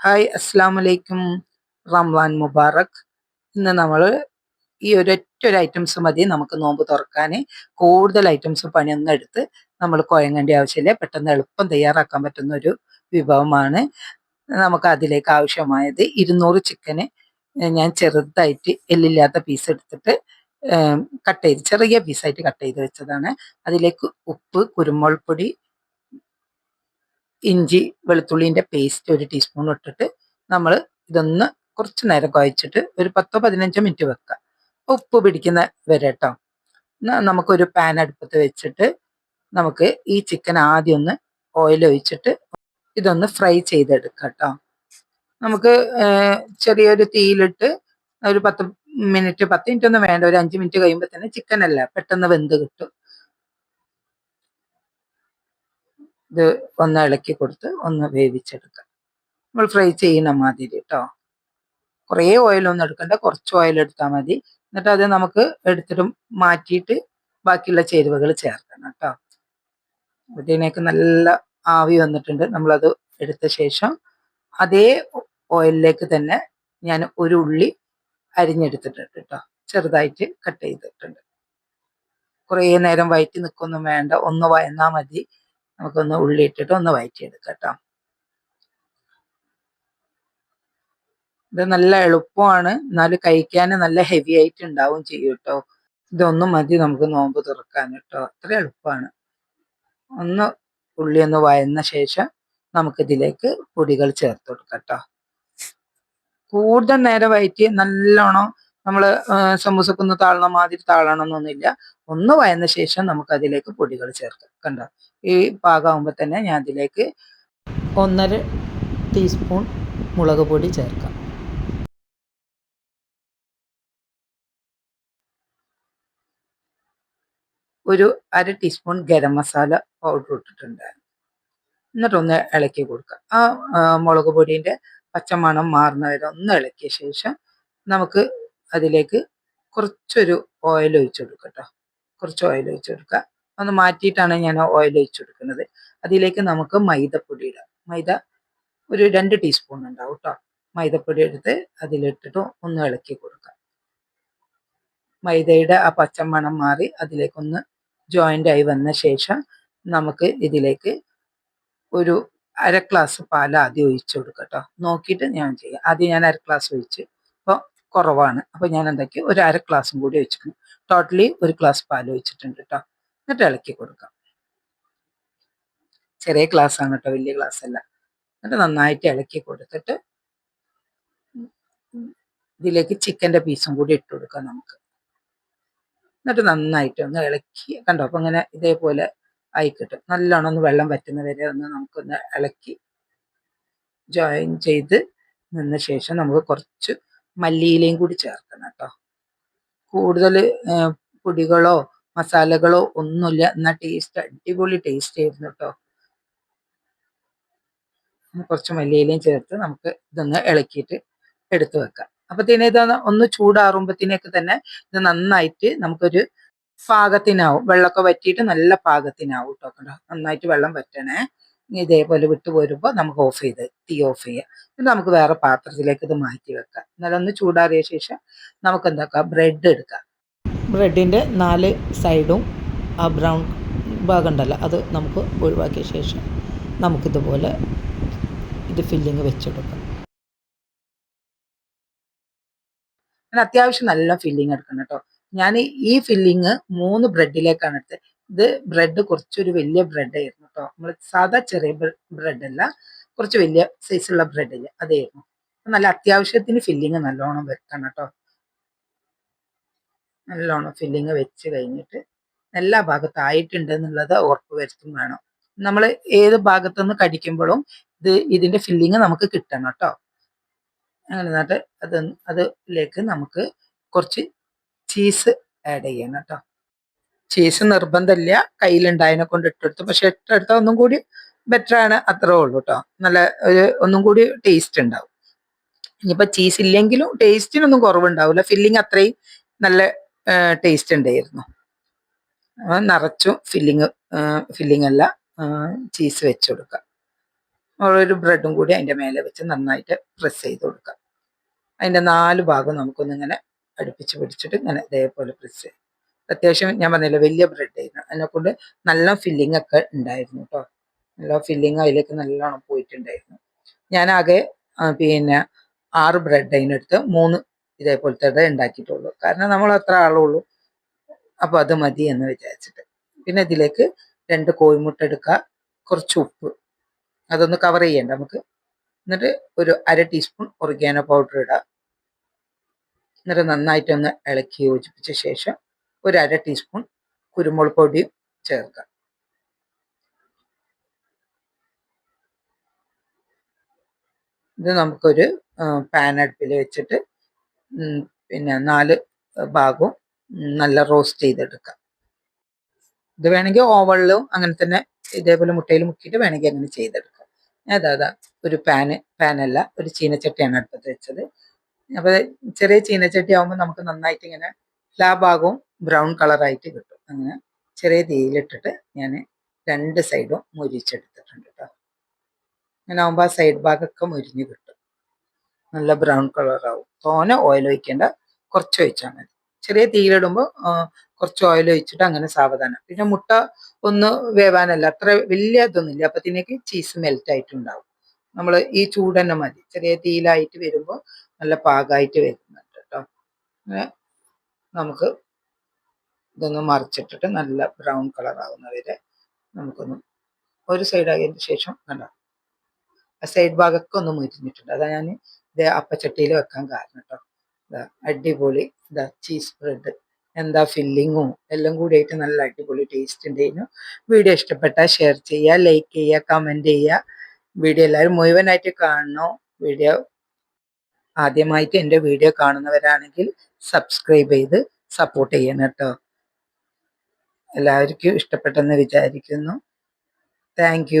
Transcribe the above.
Hi അസ്സാം വലൈക്കും റംലാൻ മുബാറക്. ഇന്ന് നമ്മൾ ഈ ഒരൊറ്റ ഒരു ഐറ്റംസ് മതി നമുക്ക് നോമ്പ് തുറക്കാൻ കൂടുതൽ ഐറ്റംസ് പണിയൊന്നും എടുത്ത് നമ്മൾ കുഴങ്ങേണ്ട ആവശ്യമില്ല. പെട്ടെന്ന് എളുപ്പം തയ്യാറാക്കാൻ പറ്റുന്ന ഒരു വിഭവമാണ്. നമുക്ക് അതിലേക്ക് ആവശ്യമായത് ഇരുന്നൂറ് ചിക്കന് ഞാൻ ചെറുതായിട്ട് എല്ലില്ലാത്ത പീസ് എടുത്തിട്ട് കട്ട് ചെയ്ത് ചെറിയ പീസായിട്ട് കട്ട് ചെയ്ത് വെച്ചതാണ്. അതിലേക്ക് ഉപ്പ് കുരുമുളക് പൊടി ഇഞ്ചി വെളുത്തുള്ളിന്റെ പേസ്റ്റ് ഒരു ടീസ്പൂൺ ഇട്ടിട്ട് നമ്മൾ ഇതൊന്ന് കുറച്ച് നേരം കുഴച്ചിട്ട് ഒരു പത്തോ പതിനഞ്ചോ മിനിറ്റ് വെക്കുക ഉപ്പ് പിടിക്കുന്ന വരെ കേട്ടോ നമുക്കൊരു പാൻ അടുപ്പത്ത് വെച്ചിട്ട് നമുക്ക് ഈ ചിക്കൻ ആദ്യം ഒന്ന് ഓയിൽ ഒഴിച്ചിട്ട് ഇതൊന്ന് ഫ്രൈ ചെയ്തെടുക്കാം കേട്ടോ നമുക്ക് ചെറിയൊരു തീയിലിട്ട് ഒരു പത്ത് മിനിറ്റ് പത്ത് മിനിറ്റ് ഒന്നും വേണ്ട. ഒരു അഞ്ച് മിനിറ്റ് കഴിയുമ്പോൾ തന്നെ ചിക്കൻ അല്ല പെട്ടെന്ന് വെന്ത് കിട്ടും. ഇത് ഒന്ന് ഇളക്കി കൊടുത്ത് ഒന്ന് വേവിച്ചെടുക്കാം നമ്മൾ ഫ്രൈ ചെയ്യുന്ന മാതിരി കേട്ടോ കുറേ ഓയിലൊന്നും എടുക്കണ്ട കുറച്ച് ഓയിൽ എടുത്താൽ മതി. എന്നിട്ട് അത് നമുക്ക് എടുത്തിട്ട് മാറ്റിയിട്ട് ബാക്കിയുള്ള ചേരുവകൾ ചേർക്കണം കേട്ടോ ഇതിനേക്ക് നല്ല ആവി വന്നിട്ടുണ്ട്. നമ്മളത് എടുത്ത ശേഷം അതേ ഓയിലിലേക്ക് തന്നെ ഞാൻ ഒരു ഉള്ളി അരിഞ്ഞെടുത്തിട്ടുണ്ട് കേട്ടോ ചെറുതായിട്ട് കട്ട് ചെയ്തിട്ടുണ്ട്. കുറേ നേരം വയറ്റി നിൽക്കൊന്നും വേണ്ട. ഒന്ന് വയന്നാൽ മതി. നമുക്കൊന്ന് ഉള്ളി ഇട്ടിട്ട് ഒന്ന് വയറ്റിയെടുക്കാം കേട്ടോ ഇത് നല്ല എളുപ്പമാണ്. എന്നാലും കഴിക്കാൻ നല്ല ഹെവി ആയിട്ട് ഉണ്ടാവും ചെയ്യും കേട്ടോ ഇതൊന്നും മതി നമുക്ക് നോമ്പ് തുറക്കാൻ കേട്ടോ അത്ര എളുപ്പമാണ്. ഒന്ന് ഉള്ളി ഒന്ന് വയന്ന ശേഷം നമുക്കിതിലേക്ക് പൊടികൾ ചേർത്ത് കൊടുക്കാം കേട്ടോ കൂടുതൽ നേരം വയറ്റി നല്ലോണം നമ്മൾ സമൂസക്കൊന്ന് താളണ മാതിരി താളണമെന്നൊന്നുമില്ല ഒന്ന് വയന്ന ശേഷം നമുക്ക് അതിലേക്ക് പൊടികൾ ചേർക്കാം. കണ്ടോ? ഈ പാകമാകുമ്പോൾ തന്നെ ഞാൻ അതിലേക്ക് ഒന്നര ടീസ്പൂൺ മുളക് പൊടി ചേർക്കാം. ഒരു അര ടീസ്പൂൺ ഗരം മസാല പൗഡർ ഇട്ടിട്ടുണ്ട്. എന്നിട്ടൊന്ന് ഇളക്കി കൊടുക്കുക ആ മുളക് പൊടിന്റെ പച്ചമണം മാറുന്ന വരെ ഒന്ന് ഇളക്കിയ ശേഷം നമുക്ക് അതിലേക്ക് കുറച്ചൊരു ഓയിൽ ഒഴിച്ച് കൊടുക്കുക കേട്ടോ കുറച്ച് ഓയിൽ ഒഴിച്ച് കൊടുക്കുക. ഒന്ന് മാറ്റിയിട്ടാണ് ഞാൻ ഓയിൽ ഒഴിച്ചു കൊടുക്കുന്നത്. അതിലേക്ക് നമുക്ക് മൈദപ്പൊടി ഇടാം. മൈദ ഒരു രണ്ട് ടീസ്പൂൺ ഉണ്ടാവും കേട്ടോ മൈദപ്പൊടി എടുത്ത് അതിലിട്ടിട്ട് ഒന്ന് ഇളക്കി കൊടുക്കാം. മൈദയുടെ ആ പച്ചമണം മാറി അതിലേക്കൊന്ന് ജോയിന്റ് ആയി വന്ന ശേഷം നമുക്ക് ഇതിലേക്ക് ഒരു അര ഗ്ലാസ് പാൽ ആദ്യം ഒഴിച്ചു കൊടുക്കാം കേട്ടോ നോക്കിയിട്ട് ഞാൻ ചെയ്യാം. ആദ്യം ഞാൻ അര ഗ്ലാസ് ഒഴിച്ച്. അപ്പോൾ കുറവാണ്. അപ്പോൾ ഞാൻ എന്താക്കി ഒരു അര ഗ്ലാസും കൂടി വെച്ചിരുന്നു ടോട്ടലി ഒരു ഗ്ലാസ് പാൽ ഒഴിച്ചിട്ടുണ്ട് കേട്ടോ എന്നിട്ട് ഇളക്കി കൊടുക്കാം. ചെറിയ ഗ്ലാസ് ആണ് കേട്ടോ വലിയ ഗ്ലാസ് അല്ല എന്നിട്ട് നന്നായിട്ട് ഇളക്കി കൊടുത്തിട്ട് ഇതിലേക്ക് ചിക്കന്റെ പീസും കൂടി ഇട്ട് കൊടുക്കാം നമുക്ക്. എന്നിട്ട് നന്നായിട്ട് ഒന്ന് ഇളക്കി കണ്ടോ? അപ്പം ഇങ്ങനെ ഇതേപോലെ ആയി കിട്ടും. നല്ലോണം ഒന്ന് വെള്ളം വറ്റുന്ന വരെ ഒന്ന് നമുക്കൊന്ന് ഇളക്കി ജോയിൻ ചെയ്ത് നിന്ന ശേഷം നമുക്ക് കുറച്ച് മല്ലിയിലയും കൂടി ചേർക്കണം കേട്ടോ. കൂടുതൽ പൊടികളോ മസാലകളോ ഒന്നുമില്ല. എന്നാൽ ടേസ്റ്റ് അടിപൊളി ടേസ്റ്റ് ആയിരുന്നു കേട്ടോ. കുറച്ച് മല്ലിയിലയും ചേർത്ത് നമുക്ക് ഇതൊന്ന് ഇളക്കിയിട്ട് എടുത്തു വെക്കാം. അപ്പത്തേനെ ഇത് ഒന്ന് ചൂടാറുമ്പത്തേനൊക്കെ തന്നെ ഇത് നന്നായിട്ട് നമുക്കൊരു പാകത്തിനാവും. വെള്ളമൊക്കെ വറ്റിയിട്ട് നല്ല പാകത്തിനാവും കേട്ടോ. നന്നായിട്ട് വെള്ളം വറ്റണേ. ഇതേപോലെ വിട്ടു പോരുമ്പോൾ നമുക്ക് ഓഫ് ചെയ്ത് തീ ഓഫ് ചെയ്യാം. പിന്നെ നമുക്ക് വേറെ പാത്രത്തിലേക്ക് ഇത് മാറ്റി വെക്കാം. എന്നാലും ഒന്ന് ചൂടാറിയ ശേഷം നമുക്ക് എന്താക്കാം? ബ്രെഡ് എടുക്കാം. ബ്രെഡിന്റെ നാല് സൈഡും ആ ബ്രൗൺ ഭാഗം ഉണ്ടല്ലോ അത് നമുക്ക് ഒഴിവാക്കിയ ശേഷം നമുക്കിതുപോലെ ഇത് ഫില്ലിങ് വെച്ചെടുക്കാം ഞാൻ അത്യാവശ്യം നല്ല ഫില്ലിങ് എടുക്കണം കേട്ടോ. ഞാൻ ഈ ഫില്ലിങ് മൂന്ന് ബ്രെഡിലേക്കാണ് എടുത്തത്. ഇത് ബ്രെഡ് കുറച്ചൊരു വലിയ ബ്രെഡ് ആയിരുന്നു കേട്ടോ നമ്മൾ സാധാ ചെറിയ ബ്രെഡ് അല്ല കുറച്ച് വലിയ സൈസുള്ള ബ്രെഡ് ഇല്ല അതായിരുന്നു. നല്ല അത്യാവശ്യത്തിന് ഫില്ലിങ് നല്ലോണം വെക്കണം കേട്ടോ നല്ലോണം ഫില്ലിങ് വെച്ച് കഴിഞ്ഞിട്ട് എല്ലാ ഭാഗത്തായിട്ടുണ്ട് എന്നുള്ളത് ഉറപ്പ് വരുത്തും വേണം. നമ്മൾ ഏത് ഭാഗത്തുനിന്ന് കടിക്കുമ്പോഴും ഇത് ഇതിന്റെ ഫില്ലിങ് നമുക്ക് കിട്ടണം കേട്ടോ അങ്ങനെ എന്നിട്ട് അത് അതിലേക്ക് നമുക്ക് കുറച്ച് ചീസ് ആഡ് ചെയ്യണം കേട്ടോ ചീസ് നിർബന്ധമില്ല. കയ്യിലുണ്ടായതിനെ കൊണ്ട് ഇട്ടെടുത്തു. പക്ഷെ ഇട്ടെടുത്താൽ ഒന്നും കൂടി ബെറ്റർ ആണ് അത്രേ ഉള്ളൂ കേട്ടോ നല്ല ഒരു ഒന്നും കൂടി ടേസ്റ്റ് ഉണ്ടാവും. ഇനിയിപ്പോൾ ചീസ് ഇല്ലെങ്കിലും ടേസ്റ്റിനൊന്നും കുറവുണ്ടാവില്ല. ഫില്ലിങ് അത്രയും നല്ല ടേസ്റ്റ് ഉണ്ടായിരുന്നു. നിറച്ചും ഫില്ലിങ് ഫില്ലിങ് അല്ല ചീസ് വെച്ച് കൊടുക്കുക ഒരു ബ്രെഡും കൂടി അതിന്റെ മേലെ വെച്ച് നന്നായിട്ട് പ്രസ് ചെയ്ത് കൊടുക്കാം. അതിന്റെ നാല് ഭാഗം നമുക്കൊന്നിങ്ങനെ അടുപ്പിച്ച് പിടിച്ചിട്ട് ഇങ്ങനെ ഇതേപോലെ പ്രസ് ചെയ്യും. അത്യാവശ്യം ഞാൻ പറഞ്ഞില്ല വലിയ ബ്രെഡ് ആയിരുന്നു. അതിനെ കൊണ്ട് നല്ല ഫില്ലിംഗ് ഒക്കെ ഉണ്ടായിരുന്നു കേട്ടോ നല്ല ഫില്ലിംഗ് അതിലേക്ക് നല്ലോണം പോയിട്ടുണ്ടായിരുന്നു. ഞാനാകെ പിന്നെ ആറ് ബ്രെഡ് അതിനെടുത്ത് മൂന്ന് ഇതേപോലത്തെ ഉണ്ടാക്കിയിട്ടുള്ളൂ. കാരണം നമ്മൾ അത്ര ആളുള്ളൂ. അപ്പോൾ അത് മതി എന്ന് വിചാരിച്ചിട്ട്. പിന്നെ ഇതിലേക്ക് രണ്ട് കോഴിമുട്ട എടുക്കുക കുറച്ച് ഉപ്പ്. അതൊന്ന് കവർ ചെയ്യണ്ട നമുക്ക്. എന്നിട്ട് ഒരു അര ടീസ്പൂൺ ഒറിഗാനോ പൗഡർ ഇടുക. എന്നിട്ട് നന്നായിട്ടൊന്ന് ഇളക്കി യോജിപ്പിച്ച ശേഷം ഒരു അര ടീസ്പൂൺ കുരുമുളക് പൊടിയും ചേർക്കുക. ഇത് നമുക്കൊരു പാൻ അടുപ്പിൽ വെച്ചിട്ട് പിന്നെ നാല് ഭാഗവും നല്ല റോസ്റ്റ് ചെയ്തെടുക്കാം. ഇത് വേണമെങ്കിൽ ഓവളിലും അങ്ങനെ തന്നെ ഇതേപോലെ മുട്ടയിൽ മുക്കിയിട്ട് വേണമെങ്കിൽ അങ്ങനെ ചെയ്തെടുക്കാം. അതാ ഒരു പാന് പാനല്ല ഒരു ചീനച്ചട്ടിയാണ് അടുപ്പത്ത് വെച്ചത്. അപ്പോൾ ചെറിയ ചീനച്ചട്ടി ആകുമ്പോൾ നമുക്ക് നന്നായിട്ട് ഇങ്ങനെ എല്ലാ ഭാഗവും ബ്രൗൺ കളറായിട്ട് കിട്ടും. അങ്ങനെ ചെറിയ തീയിലിട്ടിട്ട് ഞാൻ രണ്ട് സൈഡും മുരിച്ചെടുത്തിട്ടുണ്ട് കേട്ടോ അങ്ങനെ ആകുമ്പോൾ ആ സൈഡ് ഭാഗമൊക്കെ മുരിഞ്ഞ് കിട്ടും. നല്ല ബ്രൗൺ കളറാവും. തോനെ ഓയിൽ ഒഴിക്കേണ്ട കുറച്ച് ഒഴിച്ചാൽ മതി. ചെറിയ തീയിലിടുമ്പോൾ കുറച്ച് ഓയിൽ ഒഴിച്ചിട്ട് അങ്ങനെ സാവധാനം. പിന്നെ മുട്ട ഒന്ന് വേവാനല്ല അത്ര വലിയ ഇതൊന്നുമില്ല. അപ്പത്തിനേക്ക് ചീസ് മെൽറ്റ് ആയിട്ടുണ്ടാവും. നമ്മൾ ഈ ചൂട് തന്നെ മതി. ചെറിയ തീയിലായിട്ട് വരുമ്പോൾ നല്ല പാകമായിട്ട് വരുന്നുണ്ട് കേട്ടോ അങ്ങനെ നമുക്ക് ഇതൊന്ന് മറിച്ചിട്ടിട്ട് നല്ല ബ്രൗൺ കളർ ആവുന്ന വരെ നമുക്കൊന്ന് ഒരു സൈഡ് ആയതിന് ശേഷം കണ്ടോ? ആ സൈഡ് ഭാഗമൊക്കെ ഒന്ന് മുരിഞ്ഞിട്ടുണ്ട്. അതാ ഞാൻ ഇത് അപ്പച്ചട്ടിയിൽ വെക്കാൻ കാരണം കേട്ടോ ഇതാ അടിപൊളി ഇതാ ചീസ് ബ്രെഡ് എന്താ ഫില്ലിങ്ങും എല്ലാം കൂടി ആയിട്ട് നല്ല അടിപൊളി ടേസ്റ്റ് ഉണ്ടായിരുന്നു വീഡിയോ ഇഷ്ടപ്പെട്ടാൽ ഷെയർ ചെയ്യുക ലൈക്ക് ചെയ്യുക കമന്റ് ചെയ്യുക വീഡിയോ എല്ലാവരും മുഴുവനായിട്ട് കാണണോ? വീഡിയോ ആദ്യമായിട്ട് എന്റെ വീഡിയോ കാണുന്നവരാണെങ്കിൽ സബ്സ്ക്രൈബ് ചെയ്ത് സപ്പോർട്ട് ചെയ്യണം കേട്ടോ എല്ലാവർക്കും ഇഷ്ടപ്പെട്ടെന്ന് വിചാരിക്കുന്നു. താങ്ക്